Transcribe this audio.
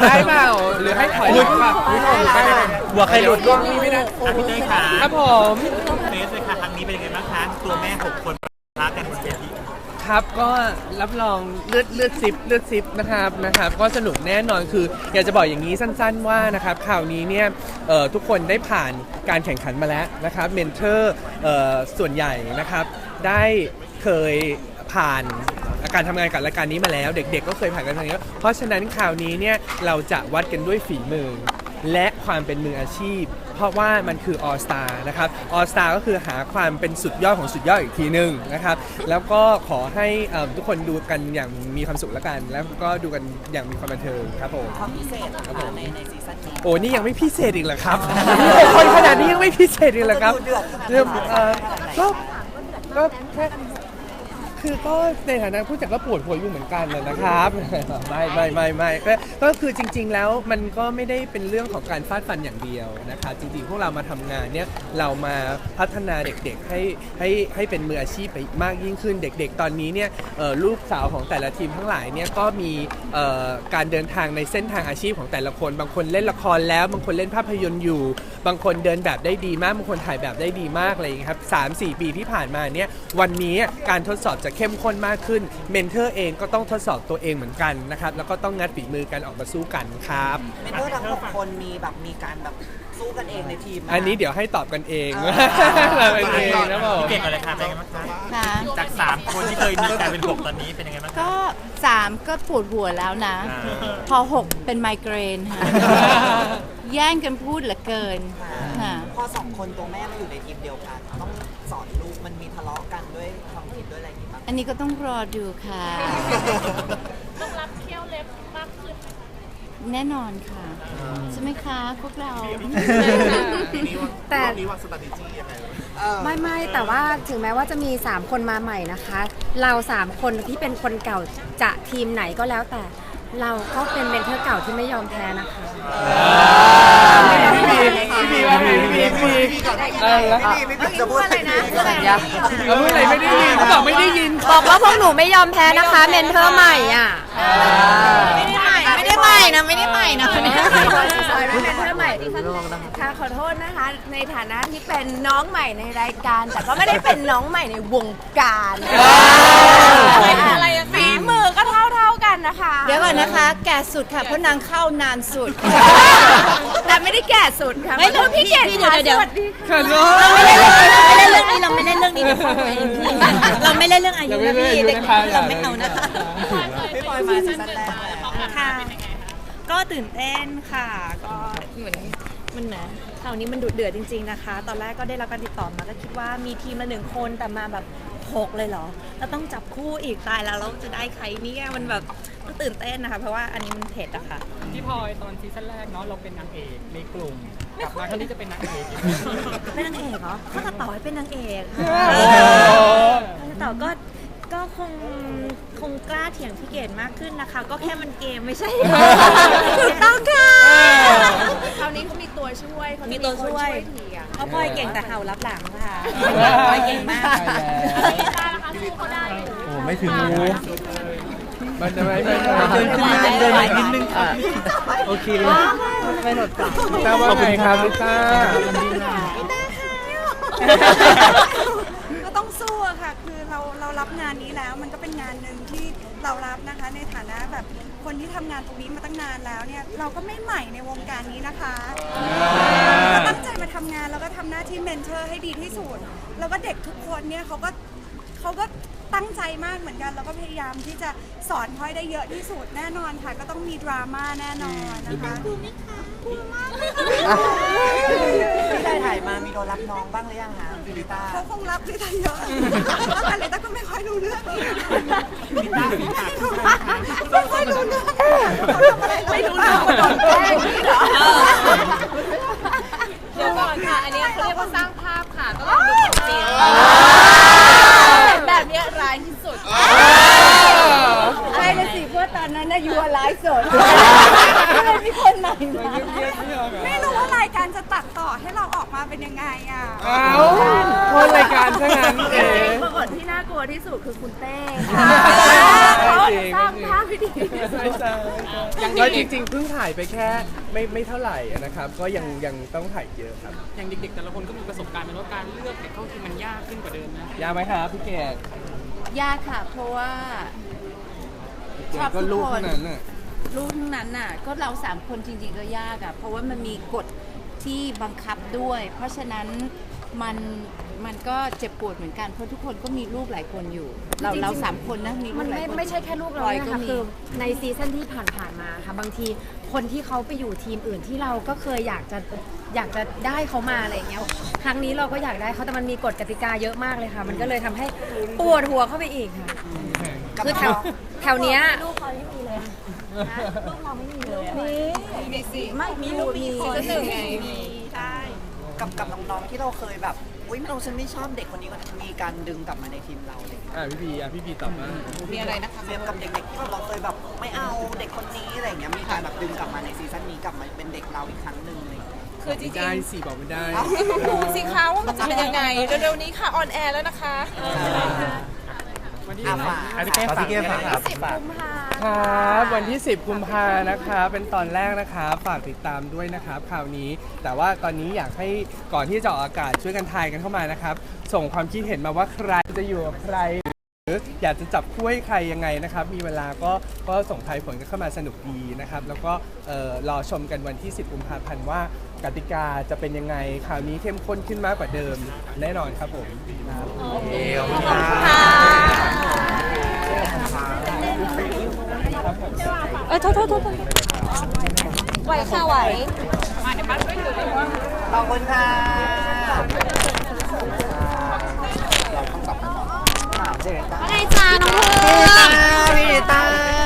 ได้เปล่าหรือให้ถอยหลังป่ะหัวใครหลุดกล้องนี้ไม่ได้อะพี่เต้ยขาครับผมเฟสเลยค่ะครั้งนี้เป็นยังไงบ้างคะตัวแม่หกคนรักกันบนเวทีครับก็รับรองเลือดเลือดซิปเลือดซิปนะครับนะครับก็สนุกแน่นอนคือ อยากจะบอกอย่างนี้สั้นๆว่านะครับข่าวนี้เนี่ยเอ่อทุกคนได้ผ่านการแข่งขันมาแล้วนะครับเมนเทอร์ส่วนใหญ่นะครับได้เคยผ่าน การทำงานกับรายการนี้มาแล้ว เด็กๆก็เคยผ่านการทำงานนี้เพราะฉะนั้นข่าวนี้เนี่ยเราจะวัดกันด้วยฝีมือ และความเป็นมืออาชีพ เพราะว่ามันคือ All Star นะครับ All Star ก็คือหาความเป็นสุดยอดของสุดยอดอีกทีหนึ่งนะครับ แล้วก็ขอให้เอิ่มทุกคนดูกันอย่างมีความสุขแล้วกัน แล้วก็ดูกันอย่างมีความบันเทิงครับผม ความพิเศษนะคะในในซีซั่นนี้ โอ้นี่ยังไม่พิเศษอีกเหรอครับคนขนาดนี้ยังไม่พิเศษอีกเหรอครับจะดูเดือดขนาดไหน เริ่มเอ่อก็ก็แค่ คือก็ในฐานะผู้จัดก็ปวดหัวอยู่เหมือนกันน่ะนะครับ ไม่ไม่ไม่ไม่ก็ก็คือจริง ๆ แล้วมันก็ไม่ได้เป็นเรื่องของการฟาดฟันอย่างเดียวนะครับจริงๆพวกเรามาทำงานเนี่ยเรามาพัฒนาเด็กๆให้ให้ให้เป็นมืออาชีพไปมากยิ่งขึ้นเด็ก ๆ ตอนนี้เนี่ยเอ่อลูกสาวของแต่ละทีมทั้งหลายเนี่ยก็มีเอ่อการเดินทางในเส้นทางอาชีพของแต่ละคน บางคนเล่นละครแล้ว บางคนเล่นภาพยนตร์อยู่บางคนเดินแบบได้ดีมากบางคนถ่ายแบบได้ดีมากอะไรอย่างเงี้ยครับสามสี่ปีที่ผ่านมาเนี่ยวันนี้การทดสอบจะเข้มข้นมากขึ้นเมนเทอร์เองก็ต้องทดสอบตัวเองเหมือนกันนะครับแล้วก็ต้องงัดฝีมือกันออกมาสู้กันครับเมนเทอร์ทั้งหกคนมีแบบมีการแบบสู้กันเองในทีมะคะอันนี้เดี๋ยวให้ตอบกันเองเออตอบกันเองนะผมพี่เก่งก่อนเลยค่ะเป็นยังไงบ้างคะค่ะจากสามคนที่เคยมีกลายเป็นหกตอนนี้เป็นยังไงบ้างคะก็สามก็ปวดหัวแล้วนะอ่าพอหกเป็นไมเกรนค่ะ แย่งกันพูดเหลือเกินค่ะ พอสองคนตัวแม่มาอยู่ในทีมเดียวกัน ต้องสอนลูกมันมีทะเลาะกันด้วยความคิดด้วยอะไรอย่างงี้บ้างอันนี้ก็ต้องรอดูค่ะ ต้องรับเคี้ยวเล็บมากขึ้นแน่นอนค่ะ ใช่ไหมคะพวกเรา แต่ไม่ไม่แต่ว่าถึงแม้ว่าจะมี 3 คนมาใหม่นะคะ เรา 3 คนที่เป็นคนเก่าจะทีมไหนก็แล้วแต่ เราก็เป็นเมนเทอร์เก่าที่ไม่ยอมแพ้นะคะพี่บีพี่บีว่าไงพี่บีพี่บีอะไรนะจะพูดอะไรนะเราพูดอะไรไม่ได้ยินเขาบอกไม่ได้ยินบอกว่าพวกหนูไม่ยอมแพ้นะคะเมนเทอร์ใหม่อะไม่ได้ใหม่ไม่ได้ใหม่นะไม่ได้ใหม่นะซอยเป็นเมนเทอร์ใหม่ดิฉันค่ะขอโทษนะคะ ในฐานะที่เป็นน้องใหม่ในรายการ แต่ก็ไม่ได้เป็นน้องใหม่ในวงการอะไรฝีมือก็เท่าเท่าๆ กันนะคะ เดี๋ยวก่อนนะคะ แก่สุดค่ะเพราะนางเข้านานสุด แต่ไม่ได้แก่สุดค่ะไม่ต้องขอโทษพี่เกดพี่ค่ะเดี๋ยวสวัสดีค่ะขอโทษไม่เล่นเรื่องนี้เราไม่เล่นเรื่องนี้เดี๋ยวฟังตัวเองพี่เราไม่เล่นเรื่องอายุนะพี่เด็กๆเราไม่เอานะคะพี่ปอยมาซีซั่นแรกเลยค่ะก็ตื่นเต้นค่ะ ก็เหมือนมันนะคราวนี้มันดุเดือดจริง ๆนะคะ ตอนแรกก็ได้รับการติดต่อมาก็คิดว่ามีทีมละหนึ่งคนแต่มาแบบหกเลยเหรอ แล้วต้องจับคู่อีกตายแล้วเราจะได้ใครเนี่ยมันแบบ มันตื่นเต้นนะคะ เพราะว่าอันนี้มันเผ็ดอะค่ะ พี่พลอยตอนซีซั่นแรกเนาะเราเป็นนางเอกในกลุ่มกลับมาครั้งนี้จะเป็นนางเอกเป็นนางเอกเหรอเขาตัดต่อให้เป็นนางเอกโอ้ตัดต่อก็ก็คงคงกล้าเถียงพี่เกดมากขึ้นนะคะ ก็แค่มันเกมไม่ใช่ถูกต้องค่ะคราวนี้เขามีตัวช่วยเขาจะมีตัวช่วยเถียงเพราะพลอยเก่งแต่เห่ารับหลังค่ะพลอยเก่งมากตาละคะสู้เขาได้อยู่โอ้ไม่ถึงงู มันจะไม่ไม่เดินขึ้นมาเดินอีกนิดนึงค่ะโอเคเลยลิต้าว่าไงครับลิต้าก็ต้องสู้อะค่ะ คือเราเรารับงานนี้แล้ว มันก็เป็นงานหนึ่งที่เรารับนะคะ ในฐานะแบบคนที่ทำงานตรงนี้มาตั้งนานแล้วเนี่ย เราก็ไม่ใหม่ในวงการนี้นะคะก็ตั้งใจมาทำงานแล้วก็ทำหน้าที่เมนเทอร์ให้ดีที่สุด แล้วก็เด็กทุกคนเนี่ยเขาก็เขาก็ ตั้งใจมากเหมือนกัน แล้วก็พยายามที่จะสอนพลอยได้เยอะที่สุดแน่นอนค่ะ ก็ต้องมีดราม่าแน่นอนนะคะกลัวไหมคะกลัวมากที่ได้ถ่ายมามีโดนรับน้องบ้างหรือยังคะฟิลิต้าเขาคงรับลิต้าเยอะแต่ลิต้าก็ไม่ค่อยรู้เรื่องไม่ค่อยรู้เรื่องไม่รู้เรื่องโดนแกล้งนี่เหรอเดี๋ยวก่อนค่ะ อันนี้เขาเรียกว่าสร้างภาพค่ะก็ลองดูของจริงแบบเนี้ยร้ายที่สุด ใช่เลยสิเพราะตอนนั้นนะยูไมีคนใหม่มันมาไม่รู้ว่ารายการจะตัดต่อให้เราออกมาเป็นยังไงอะอ้าวโทษรายการซะงั้นเอ๋ปรากฏที่น่ากลัวที่สุดคือคุณเต้เขาจริงสร้างภาพที่ดีใช่ใช่ก็จริงๆเพิ่งถ่ายไปแค่ไม่ไม่เท่าไหร่นะครับ ก็ยังยังต้องถ่ายเยอะครับ อย่างเด็กๆ แต่ละคนก็มีประสบการณ์เป็นว่าการเลือกเด็กเข้าทีมมันยากขึ้นกว่าเดิมนะ ยากไหมครับพี่เกดยากค่ะ เพราะว่าเกดก็ลูกเท่านั้ นน่ะลูกทั้งนั้นน่ะ ก็เราสามคนจริงๆก็ยากอะเพราะว่ามันมีกฎที่บังคับด้วย เพราะฉะนั้นมันมันก็เจ็บปวดเหมือนกันเพราะทุกคนก็มีลูกหลายคนอยู่ เราจริงๆ เราสามคนนะมีลูมักนหลายไม่คน ไม่ใช่แค่ลูกเราพลอยเนี่ยก็ค่ะมี คือในซีซั่นที่ผ่านๆมาค่ะ บางทีคนที่เขาไปอยู่ทีมอื่นที่เราก็เคยอยากจะอยากจะได้เขามาอะไรอย่างเงี้ยครั้งนี้เราก็อยากได้เขาแต่มันมีกฎกติกาเยอะมากเลยค่ะ มันก็เลยทำให้ปวดหัวเข้าไปอีกค่ะ คือแถวแถวเนี้ย ลูกเขาไม่มีเลยลูกเราไม่มีเลยมีมีสิไม่มีลูกมีซีซั่นหนึ่งไงใช่กับกับน้องๆที่เราเคยแบบอุ้ยเราฉันไม่ชอบเด็กคนนี้ก็มีการดึงกลับมาในทีมเราอะไรอย่างเลยอะพี่พีอะพี่พีตอบมามีอะไรนะคะเรียบกับเด็กๆที่เราเคยแบบไม่เอาเด็กคนนี้อะไรอย่างเงี้ยมีการแบบดึงกลับมาในซีซั่นนี้กลับมาเป็นเด็กเราอีกครั้งหนึ่งอะไรอย่างเลยคือจริไม่งได้สิบอกไม่ได้ๆดูสิคะว่ามันจะเป็นยังไงเร็วๆนี้ค่ะออนแอร์แล้วนะคะ วันที่อะฝากอะพี่เก้ฝากพี่เก้ฝากครับ สิบกุมภาครับ วันที่ 10 กุมภานะครับ เป็นตอนแรกนะครับ ฝากติดตามด้วยนะครับข่าวนี้ แต่ว่าตอนนี้อยากให้ก่อนที่จะออกอากาศช่วยกันทายกันเข้ามานะครับ ส่งความคิดเห็นมาว่าใครจะอยู่กับใคร หรืออยากจะจับคู่ให้ใครยังไงนะครับ มีเวลาก็ก็ส่งทายผลกันเข้ามาสนุกดีนะครับ แล้วก็เอ่อรอชมกันวันที่ 10 กุมภาพันธ์ว่ากติกาจะเป็นยังไงข่าวนี้เข้มข้นขึ้นมากกว่าเดิมแน่นอนครับผมครับ เออโทษโทษโทษไหวค่ะไหวขอบคุณค่ะถามเจ๊ไงจ้าน้องเธอพี่ตา